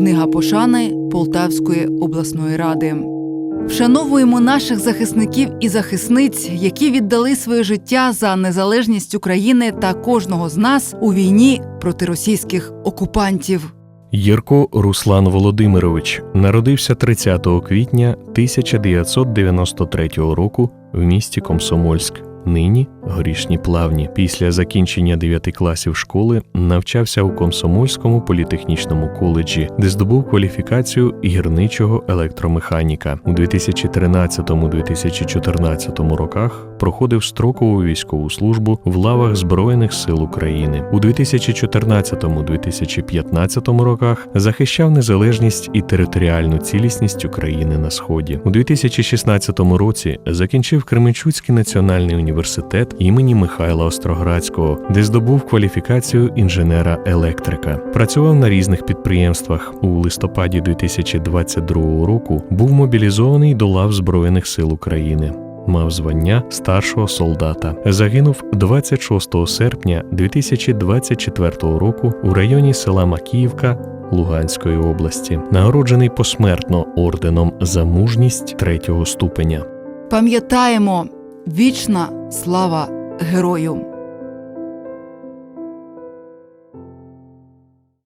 Книга пошани Полтавської обласної ради. Вшановуємо наших захисників і захисниць, які віддали своє життя за незалежність України та кожного з нас у війні проти російських окупантів. Єрко Руслан Володимирович народився 30 квітня 1993 року в місті Комсомольськ. Нині горішні плавні. Після закінчення 9 класів школи навчався у Комсомольському політехнічному коледжі, де здобув кваліфікацію гірничого електромеханіка. У 2013-2014 роках проходив строкову військову службу в лавах Збройних сил України. У 2014-2015 роках захищав незалежність і територіальну цілісність України на сході. У 2016 році закінчив Кременчуцький національний університет імені Михайла Остроградського, де здобув кваліфікацію інженера-електрика. Працював на різних підприємствах. У листопаді 2022 року був мобілізований до лав Збройних сил України. Мав звання старшого солдата. Загинув 26 серпня 2024 року у районі села Макіївка Луганської області, нагороджений посмертно орденом за мужність третього ступеня. Пам'ятаємо вічна слава герою!